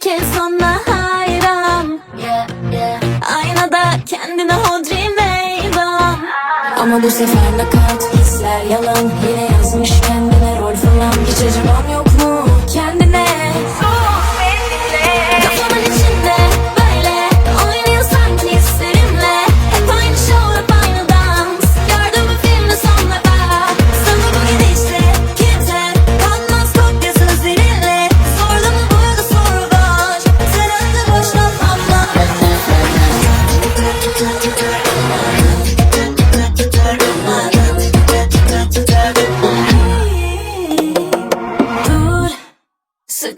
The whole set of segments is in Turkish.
kez ona hayran. Aynada kendine hodri meydan. Ama bu sefer nakat hisler yalan. Yine yazmış kendine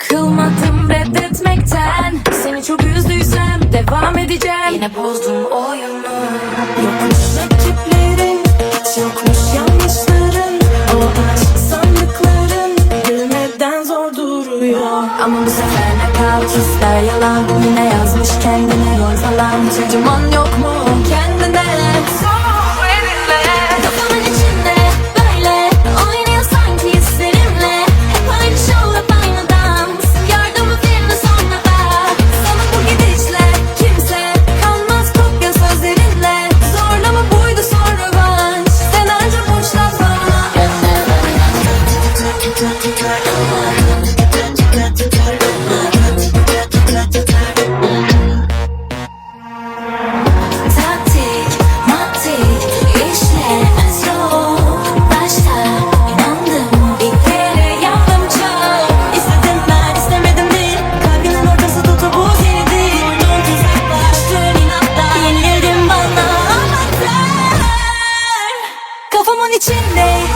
Sıkılmadım reddetmekten. Seni çok üzdüysem devam edeceğim. Yine bozdum oyunu. Yokmuş rakiplerin yokmuş yanlışların O sandıkların Gülmeden zor duruyor. Ama bu sefer ne kalk ister yalan. Yine yazmış kendine rol falan Hiç acıman yok mu